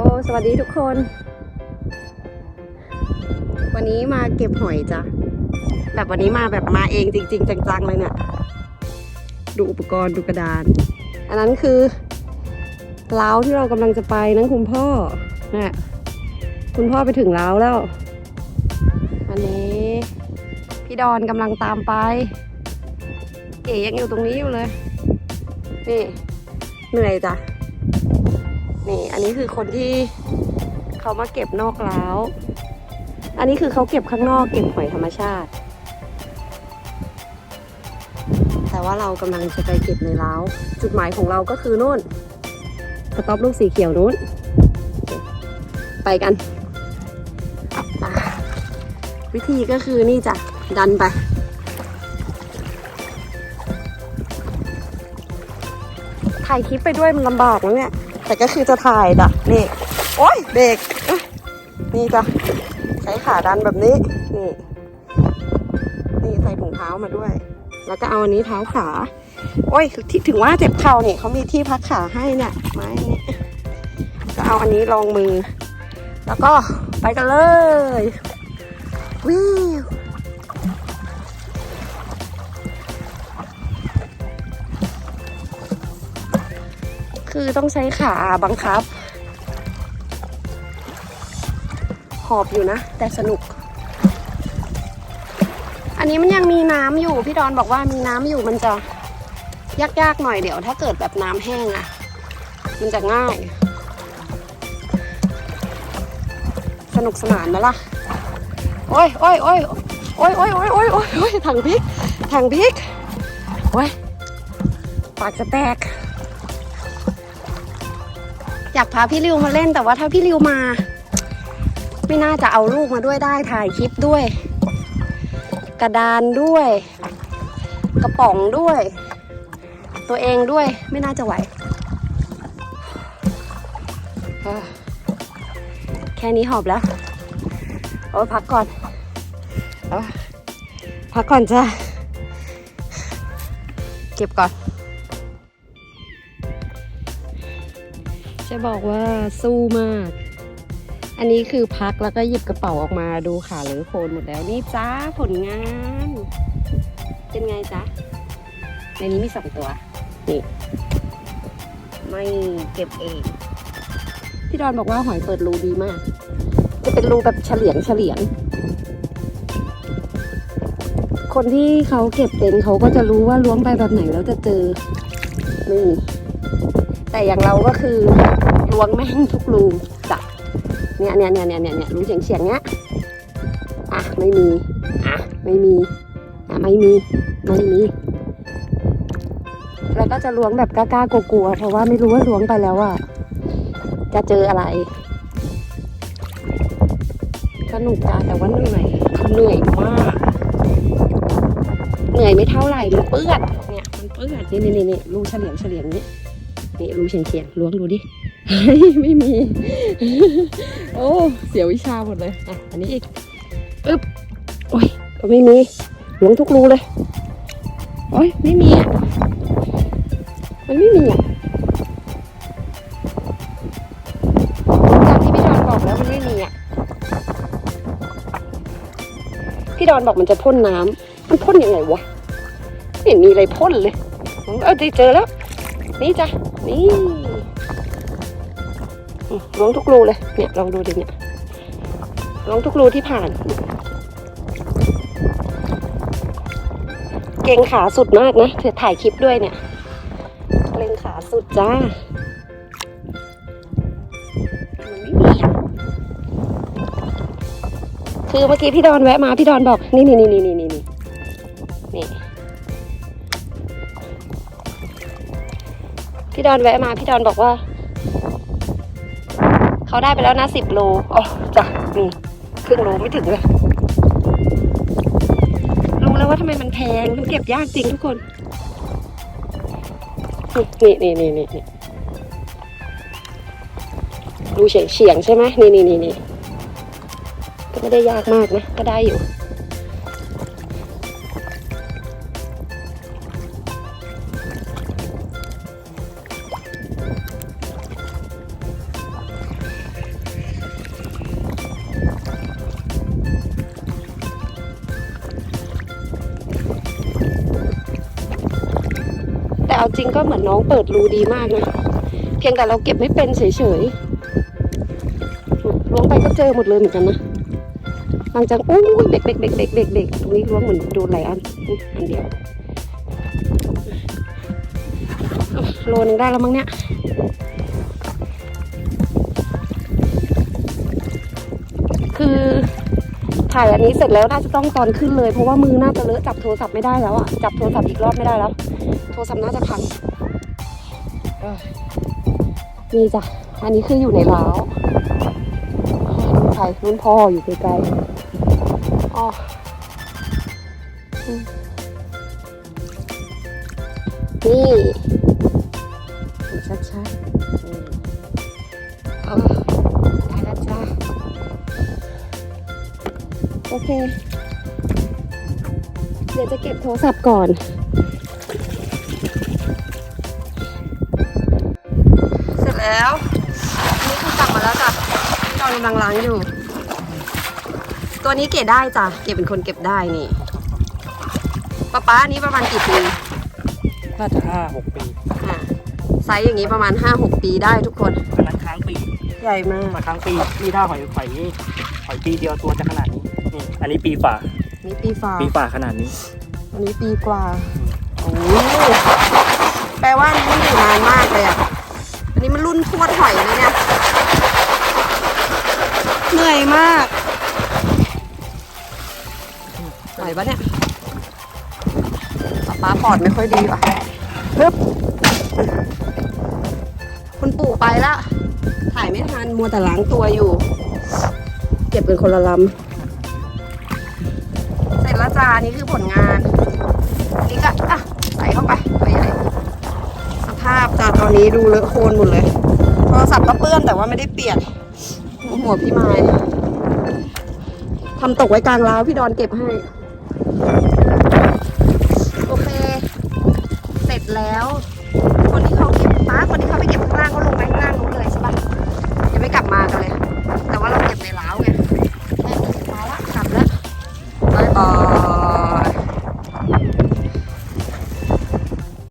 อ้สวัสดีทุกคน วันนี้มาเก็บหอยจ้ะแบบวันนี้มาแบบมาเองจริง ๆ จังๆเลยเนี่ย ดูอุปกรณ์ดูกระดาน อันนั้นคือเล้าที่เรากำลังจะไปนั่นคุณพ่อนะคุณพ่อไปถึงเล้าแล้วอันนี้ พี่ดอนกำลังตามไป เก๋ยังอยู่ตรงนี้อยู่เลย นี่เหนื่อยจ้ะ นี่อันนี้คือคนที่เขามาเก็บนอกเล้าอันนี้คือเขาเก็บข้างนอกเก็บหอยธรรมชาติ แต่ว่าเรากำลังจะไปเก็บในเล้าจุดหมายของเราก็คือนู่นสต็อปลูกสีเขียวนู้น ไปกัน วิธีก็คือนี่จ้ะ ดันไปถ่ายคลิปไปด้วยมันลำบากนะเนี่ย แต่ก็คือจะถ่ายจ้ะนี่ โอ๊ยเบรกนี่จ้ะใช้ขาดันแบบนี้ นี่ นี่ใส่ถุงเท้ามาด้วย แล้วก็เอาอันนี้เท้าขา โอ้ยที่ถึงว่าเจ็บเข่าเนี่ยเขามีที่พักขาให้เนี่ยไม้เนี่ยก็เอาอันนี้รองมือ แล้วก็ไปกันเลยวิว คือต้องใช้ขาบังคับ หอบอยู่นะ แต่สนุก อันนี้มันยังมีน้ำอยู่ พี่ดอนบอกว่ามีน้ำอยู่มันจะยากๆหน่อยเดี๋ยว ถ้าเกิดแบบน้ำแห้งอะมันจะง่าย สนุกสนานไหมล่ะ โอ้ยโอ้ยโอ้ยโอ้ยโอ้ยโอ้ยโอ้ยโอ้ยโอ้ยถังพริกถังพริกโอ้ยปากจะแตก อยากพาพี่ริวมาเล่นแต่ว่าถ้าพี่ริวมา ไม่น่าจะเอาลูกมาด้วยได้ถ่ายคลิปด้วย กระดานด้วย กระป๋องด้วย ตัวเองด้วยไม่น่าจะไหวแค่นี้หอบแล้วโอ้พักก่อนอพักก่อนจ้ะเก็บก่อน จะบอกว่าสู้มาก อันนี้คือพักแล้วก็หยิบกระเป๋าออกมาดูขาหรือโคนหมดแล้วนี่จ้าผลงาน เป็นไงจ๊ะ ในนี้มีสองตัว นี่ ไม่เก็บเอง พี่ดอนบอกว่าหอยเปิดรูดีมาก จะเป็นรูแบบเฉลียงเฉลียง คนที่เขาเก็บเป็นเขาก็จะรู้ว่าล้วงไปแบบไหนแล้วจะเจอ นี่ แต่อย่างเราก็คือล้วงแม่งทุกรูจ้ะเนี่ยเนี่ยเนี่ยเนี่ยเนี่ยเนี่ยรูเฉียงเฉียงๆเนี้ยอะไม่มีอะไม่มีอะไม่มีไม่มีแล้วก็จะล้วงแบบกล้าๆกลัวๆเพราะว่าไม่รู้ว่าล้วงไปแล้วอะจะเจออะไรสนุกจ้ะแต่ว่าเหนื่อยเหนื่อยมาก เหนื่อยไม่เท่าไหร่มันเปื้อนเนี่ยมันเปื้อนนี่นี่นี่นี่รูเฉลียงเฉลียงนี่ นี่รูเฉียงเฉียงๆล้วงดูดิไม่มี โอ้ เสียวิชาหมดเลย อะ อันนี้อีก อึ๊บ โอ้ย ก็ไม่มีล้วงทุกรูเลย โอ้ย ไม่มีอะมันไม่มีอะจากที่พี่ดอนบอกแล้วมันไม่มีอะ พี่ดอนบอกมันจะพ่นน้ำ มันพ่นยังไงวะ ไม่เห็นมีอะไรพ่นเลย เออเจอแล้ว นี่จ้ะ นี่ล้วงทุกรูเลย เนี่ยลองดูดิเนี่ยล้วงทุกรูที่ผ่าน เก่งขาสุดมากนะเธอถ่ายคลิปด้วยเนี่ยเก่งขาสุดจ้าคือเมื่อกี้พี่ดอนแวะมาพี่ดอนบอก นี่นี่นี่นี่นี่ พี่ดอนแวะมาพี่ดอนบอกว่า เขาได้ไปแล้วนะสิบโลอ๋อจ้ะนี่ครึ่งโลไม่ถึงเลยรู้แล้วว่าทำไมมันแพงมันเก็บยากจริงทุกคนนี่นี่นี่นี่นี่ดูเฉียงเฉียงใช่ไหมนี่นี่นี่นี่ก็ไม่ได้ยากมากนะ ก็ได้อยู่ เอาจริงก็เหมือนน้องเปิดรูดีมากนะ เพียงแต่เราเก็บไม่เป็นเฉยๆล้วงไปก็เจอหมดเลยเหมือนกันนะหลังจากอู้ยเด็กเด็กเด็กเด็กเด็กเด็กตรงนี้ล้วงเหมือนโดนหลายอันอันเดียวโลนึงได้แล้วมั้งเนี่ยคือถ่ายอันนี้เสร็จแล้วน่าจะต้องตอนขึ้นเลยเพราะว่ามือน่าจะเลอะจับโทรศัพท์ไม่ได้แล้วอะจับโทรศัพท์อีกรอบไม่ได้แล้ว รศัพท์น่าจะพังเออนี่จ้ะ อันนี้คืออยู่ในร้าวนุ่นใครนุ่นพ่ออยู่ไกลๆอ๋ออืมนี่ดูชัดอืมเอได้แล้วจ้าโอเค เดี๋ยวจะเก็บโทรศัพท์ก่อน กำลังล้างอยู่ ตัวนี้เก็บได้จ้ะ เก็บเป็นคนเก็บได้นี่ป๊าป๊าอันนี้ประมาณกี่ปีน่าจะห้าหกปีอะไซส์อย่างนี้ประมาณ 5-6 ปีได้ทุกคน อันนั้นค้างปีใหญ่มาก มาค้างปีนี่ถ้าหอยหอยนี่หอยปีเดียวตัวจะขนาดนี้นี่อันนี้ปีฝ่านี่ปีฟ้าปีฝ่าขนาดนี้ อันนี้ปีกว่า โอ้โหแปลว่าอันนี้มันอยู่นานมากเลยอะ อันนี้มันรุ่นทวดหอยนะเนี่ยเห นื่อยมากไหวปะเนี่ยป๊าป๊าปอดไม่ค่อยดีว่ะฮึบคุณปู่ไปละ ถ่ายไม่ทัน มัวแต่ล้างตัวอยู่ เก็บเป็นคนละลำ เสร็จแล้วจ้านนี่คือผลงาน นี่ก็อะ ใส่เข้าไปตัวใหญ่ สภาพจ้าตอนนี้ดูเลอะโคลนหมดเลย โทรศัพท์ก็เปื้อนแต่ว่าไม่ได้เปียก หัวพี่ไม้ทำตกไว้กลางร้าวพี่ดอนเก็บให้